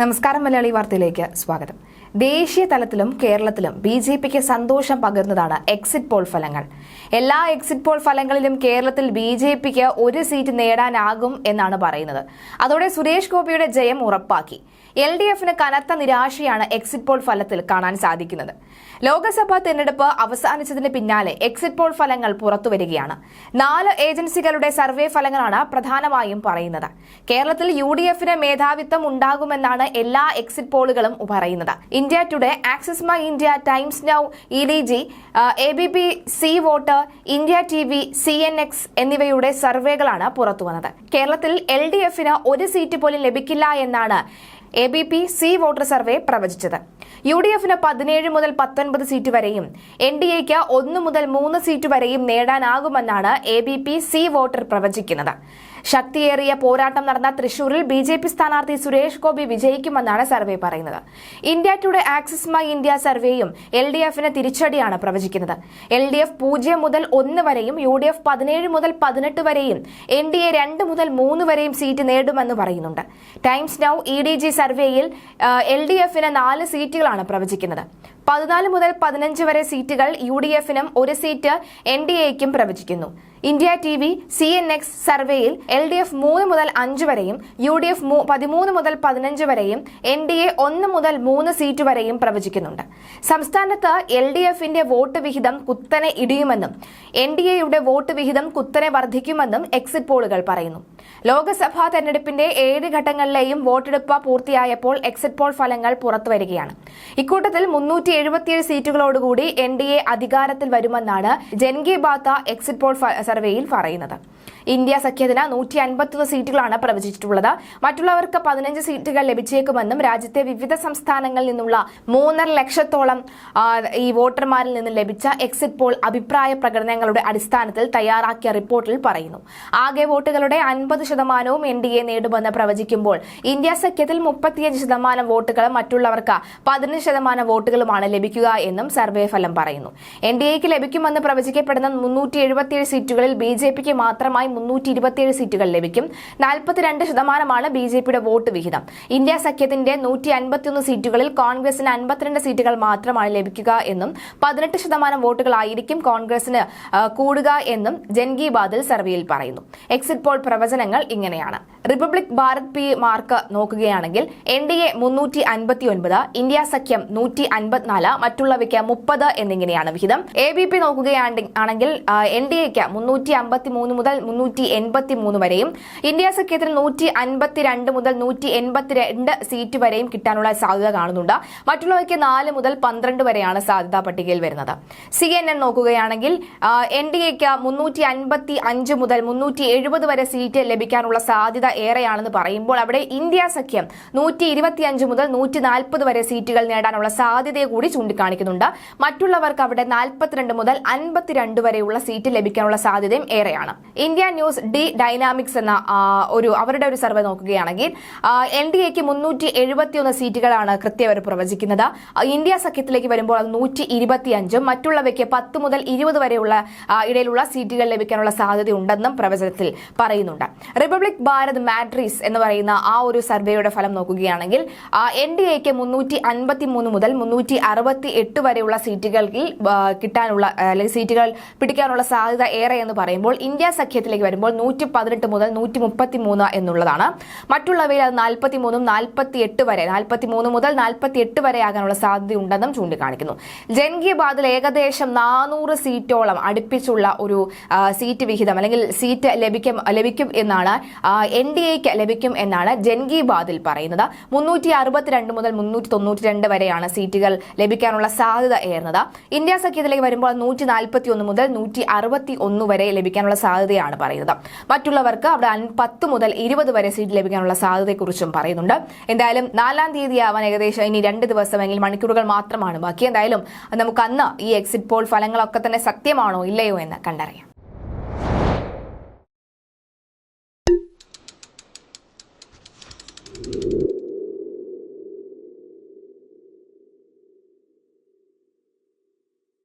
നമസ്കാരം മലയാളി വാർത്തയിലേക്ക് സ്വാഗതം. ദേശീയ തലത്തിലും കേരളത്തിലും ബി ജെ പിക്ക് സന്തോഷം പകർന്നതാണ് എക്സിറ്റ് പോൾ ഫലങ്ങൾ. എല്ലാ എക്സിറ്റ് പോൾ ഫലങ്ങളിലും കേരളത്തിൽ ബി ജെ പിക്ക് ഒരു സീറ്റ് നേടാനാകും എന്നാണ് പറയുന്നത്. അതോടെ സുരേഷ് ഗോപിയുടെ ജയം ഉറപ്പാക്കി. എൽ ഡി എഫിന് കനത്ത നിരാശയാണ് എക്സിറ്റ് പോൾ ഫലത്തിൽ കാണാൻ സാധിക്കുന്നത്. ലോക്സഭാ തെരഞ്ഞെടുപ്പ് അവസാനിച്ചതിന് പിന്നാലെ എക്സിറ്റ് പോൾ ഫലങ്ങൾ പുറത്തുവരികയാണ്. നാല് ഏജൻസികളുടെ സർവേ ഫലങ്ങളാണ് പ്രധാനമായും പറയുന്നത്. കേരളത്തിൽ യു ഡി എഫിന് മേധാവിത്വം ഉണ്ടാകുമെന്നാണ് എല്ലാ എക്സിറ്റ് പോളുകളും പറയുന്നത്. India today Axis My India Times Now E D G A B P C vote India T V C N X എന്നിവയുടെ സർവേകളാണ് പുറത്തുവന്നത്. കേരളത്തിൽ എൽ ഡി എഫിന് ഒരു സീറ്റ് പോലും ലഭിക്കില്ല എന്നാണ് A B P C voter survey പ്രവചിച്ചത്. U D എഫിന് പതിനേഴ് മുതൽ പത്തൊൻപത് സീറ്റ് വരെയും എൻ ഡി എക്ക് ഒന്ന് മുതൽ മൂന്ന് സീറ്റ് വരെയും നേടാനാകുമെന്നാണ് A B P C voter പ്രവചിക്കുന്നത്. ശക്തിയേറിയ പോരാട്ടം നടന്ന തൃശൂരിൽ ബി ജെ പി സ്ഥാനാർത്ഥി സുരേഷ് ഗോപി വിജയിക്കുമെന്നാണ് സർവേ പറയുന്നത്. India today Axis My India സർവേയും L D എഫിന് തിരിച്ചടിയാണ് പ്രവചിക്കുന്നത്. എൽ ഡി എഫ് പൂജ്യം മുതൽ ഒന്ന് വരെയും യു ഡി എഫ് പതിനേഴ് മുതൽ പതിനെട്ട് വരെയും എൻ ഡി എ രണ്ട് മുതൽ മൂന്ന് വരെയും സീറ്റ് നേടുമെന്ന് പറയുന്നുണ്ട്. Times Now E D G സർവേയിൽ എൽ ഡി എഫിന് നാല് സീറ്റുകളാണ് പ്രവചിക്കുന്നത്. പതിനാല് മുതൽ പതിനഞ്ച് വരെ സീറ്റുകൾ യു ഡി എഫിനും ഒരു സീറ്റ് എൻ ഡി എക്കും പ്രവചിക്കുന്നു. India T V C N X സർവേയിൽ എൽ ഡി എഫ് മൂന്ന് മുതൽ അഞ്ച് വരെയും യു ഡി എഫ് പതിമൂന്ന് മുതൽ പതിനഞ്ച് വരെയും എൻ ഡി എ ഒന്ന് മുതൽ മൂന്ന് സീറ്റ് വരെയും പ്രവചിക്കുന്നുണ്ട്. സംസ്ഥാനത്ത് എൽ ഡി എഫിന്റെ വോട്ട് വിഹിതം കുത്തനെ ഇടിയുമെന്നും എൻ ഡി എയുടെ വോട്ട് വിഹിതം കുത്തനെ വർദ്ധിക്കുമെന്നും എക്സിറ്റ് പോളുകൾ പറയുന്നു. ലോക്സഭാ തെരഞ്ഞെടുപ്പിന്റെ ഏഴ് ഘട്ടങ്ങളിലെയും വോട്ടെടുപ്പ് പൂർത്തിയായപ്പോൾ എക്സിറ്റ് പോൾ ഫലങ്ങൾ പുറത്തുവരികയാണ് ഇക്കൂട്ടത്തിൽ മുന്നൂറ്റി എഴുപത്തിയേഴ് സീറ്റുകളോടുകൂടി എൻ ഡി എ അധികാരത്തിൽ വരുമെന്നാണ് ജൻകി ബാത്ത എക്സിറ്റ് പോൾ സർവേയിൽ പറയുന്നത്. ഇന്ത്യ സഖ്യത്തിന് നൂറ്റി അൻപത്തൊന്ന് സീറ്റുകളാണ് പ്രവചിച്ചിട്ടുള്ളത്. മറ്റുള്ളവർക്ക് പതിനഞ്ച് സീറ്റുകൾ ലഭിച്ചേക്കുമെന്നും രാജ്യത്തെ വിവിധ സംസ്ഥാനങ്ങളിൽ നിന്നുള്ള മൂന്നര ലക്ഷത്തോളം ഈ വോട്ടർമാരിൽ നിന്ന് ലഭിച്ച എക്സിറ്റ് പോൾ അഭിപ്രായ പ്രകടനങ്ങളുടെ അടിസ്ഥാനത്തിൽ തയ്യാറാക്കിയ റിപ്പോർട്ടിൽ പറയുന്നു. ആകെ വോട്ടുകളുടെ അൻപത് ശതമാനവും എൻ ഡി എ നേടുമെന്ന് പ്രവചിക്കുമ്പോൾ ഇന്ത്യ സഖ്യത്തിൽ മുപ്പത്തിയഞ്ച് ശതമാനം വോട്ടുകളും മറ്റുള്ളവർക്ക് പതിനഞ്ച് ശതമാനം വോട്ടുകളുമാണ് ലഭിക്കുക എന്നും സർവേ ഫലം പറയുന്നു. എൻ ഡി എക്ക് ലഭിക്കുമെന്ന് പ്രവചിക്കപ്പെടുന്ന മുന്നൂറ്റി എഴുപത്തിയേഴ് സീറ്റുകളിൽ ബി ജെ പിക്ക് മാത്രമായി മുന്നൂറ്റി ഇരുപത്തിയേഴ് സീറ്റുകൾ ലഭിക്കും. നാൽപ്പത്തിരണ്ട് ശതമാനമാണ് ബി ജെ പിയുടെ വോട്ട് വിഹിതം. ഇന്ത്യ സഖ്യത്തിന്റെ നൂറ്റി അൻപത്തിയൊന്ന് സീറ്റുകളിൽ കോൺഗ്രസിന് അൻപത്തിരണ്ട് സീറ്റുകൾ മാത്രമാണ് ലഭിക്കുക എന്നും പതിനെട്ട് ശതമാനം വോട്ടുകളായിരിക്കും കോൺഗ്രസിന് കൂടുക എന്നും ജൻഗി ബാദൽ സർവേയിൽ പറയുന്നു. എക്സിറ്റ് പോൾ പ്രവചനങ്ങൾ ഇങ്ങനെയാണ്. റിപ്പബ്ലിക് ഭാരത് പി മാർക്ക് നോക്കുകയാണെങ്കിൽ എൻ ഡി എ മുന്നൂറ്റി അൻപത്തി ഒൻപത് ഇന്ത്യ സഖ്യം നൂറ്റി അൻപത്തിനാല് മറ്റുള്ളവയ്ക്ക് മുപ്പത് എന്നിങ്ങനെയാണ് വിഹിതം. എ ബി പി നോക്കുകയാണെങ്കിൽ എൻ ഡി എക്ക് മുന്നൂറ്റി അമ്പത്തി മൂന്ന് മുതൽ മുന്നൂറ്റി എൺപത്തി മൂന്ന് വരെയും ഇന്ത്യ സഖ്യത്തിന് നൂറ്റി അൻപത്തിരണ്ട് മുതൽ നൂറ്റി എൺപത്തിരണ്ട് സീറ്റ് വരെയും കിട്ടാനുള്ള സാധ്യത കാണുന്നുണ്ട്. മറ്റുള്ളവയ്ക്ക് നാല് മുതൽ പന്ത്രണ്ട് വരെയാണ് സാധ്യതാ പട്ടികയിൽ വരുന്നത്. സി എൻ എൻ നോക്കുകയാണെങ്കിൽ എൻ ഡി എക്ക് മുന്നൂറ്റി അൻപത്തി അഞ്ച് മുതൽ മുന്നൂറ്റി എഴുപത് വരെ സീറ്റ് ലഭിക്കാനുള്ള സാധ്യത ഏറെയാണെന്ന് പറയുമ്പോൾ അവിടെ ഇന്ത്യ സഖ്യം നൂറ്റി ഇരുപത്തിയഞ്ച് മുതൽ നൂറ്റി നാൽപ്പത് വരെ സീറ്റുകൾ നേടാനുള്ള സാധ്യതയെ കൂടി ചൂണ്ടിക്കാണിക്കുന്നുണ്ട്. മറ്റുള്ളവർക്ക് അവിടെ നാൽപ്പത്തിരണ്ട് മുതൽ അൻപത്തിരണ്ട് വരെയുള്ള സീറ്റ് ലഭിക്കാനുള്ള സാധ്യതയും ഏറെയാണ്. ഇന്ത്യ ന്യൂസ് ഡി ഡൈനാമിക്സ് എന്ന ഒരു അവരുടെ ഒരു സർവേ നോക്കുകയാണെങ്കിൽ എൻ ഡി എക്ക് മുന്നൂറ്റി എഴുപത്തിയൊന്ന് സീറ്റുകളാണ് കൃത്യം അവർ പ്രവചിക്കുന്നത്. ഇന്ത്യ സഖ്യത്തിലേക്ക് വരുമ്പോൾ അത് നൂറ്റി ഇരുപത്തിയഞ്ചും മറ്റുള്ളവയ്ക്ക് പത്ത് മുതൽ ഇരുപത് വരെയുള്ള ഇടയിലുള്ള സീറ്റുകൾ ലഭിക്കാനുള്ള സാധ്യതയുണ്ടെന്നും പ്രവചനത്തിൽ പറയുന്നുണ്ട്. റിപ്പബ്ലിക് ഭാരത് മാട്രീസ് എന്ന് പറയുന്ന ആ ഒരു സർവേയുടെ ഫലം നോക്കുകയാണെങ്കിൽ എൻ ഡി എക്ക് മുന്നൂറ്റി അൻപത്തി മൂന്ന് മുതൽ മുന്നൂറ്റി അറുപത്തി എട്ട് വരെയുള്ള സീറ്റുകളിൽ കിട്ടാനുള്ള അല്ലെങ്കിൽ സീറ്റുകൾ പിടിക്കാനുള്ള സാധ്യത ഏറെ എന്ന് പറയുമ്പോൾ ഇന്ത്യ സഖ്യത്തിലേക്ക് വരുമ്പോൾ നൂറ്റി പതിനെട്ട് മുതൽ നൂറ്റി മുപ്പത്തി മൂന്ന് എന്നുള്ളതാണ്. മറ്റുള്ളവയിൽ അത് നാൽപ്പത്തി മൂന്നും നാൽപ്പത്തി എട്ട് വരെ നാൽപ്പത്തി മൂന്ന് മുതൽ നാൽപ്പത്തി എട്ട് വരെ ആകാനുള്ള സാധ്യതയുണ്ടെന്നും ചൂണ്ടിക്കാണിക്കുന്നു. ജൻകി ഏകദേശം നാനൂറ് സീറ്റോളം അടുപ്പിച്ചുള്ള ഒരു സീറ്റ് വിഹിതം അല്ലെങ്കിൽ സീറ്റ് ലഭിക്കും ലഭിക്കും എന്നാണ് എൻ ഡി എക്ക് ലഭിക്കും എന്നാണ് ജൻകി പറയുന്നത്. മുന്നൂറ്റി അറുപത്തിരണ്ട് മുതൽ മുന്നൂറ്റി തൊണ്ണൂറ്റി രണ്ട് വരെയാണ് സീറ്റുകൾ ലഭിക്കാനുള്ള സാധ്യത ഏറുന്നത്. ഇന്ത്യ സഖ്യത്തിലേക്ക് വരുമ്പോൾ നൂറ്റി നാൽപ്പത്തി ഒന്ന് മുതൽ നൂറ്റി അറുപത്തി ഒന്ന് വരെ ലഭിക്കാനുള്ള സാധ്യതയാണ് പറയുന്നത്. മറ്റുള്ളവർക്ക് അവിടെ പത്ത് മുതൽ ഇരുപത് വരെ സീറ്റ് ലഭിക്കാനുള്ള സാധ്യതയെക്കുറിച്ചും പറയുന്നുണ്ട്. എന്തായാലും നാലാം തീയതി ആവാൻ ഏകദേശം ഇനി രണ്ട് ദിവസം അല്ലെങ്കിൽ മണിക്കൂറുകൾ മാത്രമാണ് ബാക്കി. എന്തായാലും നമുക്ക് അന്ന് ഈ എക്സിറ്റ് പോൾ ഫലങ്ങളൊക്കെ തന്നെ സത്യമാണോ ഇല്ലയോ എന്ന് കണ്ടറിയാം.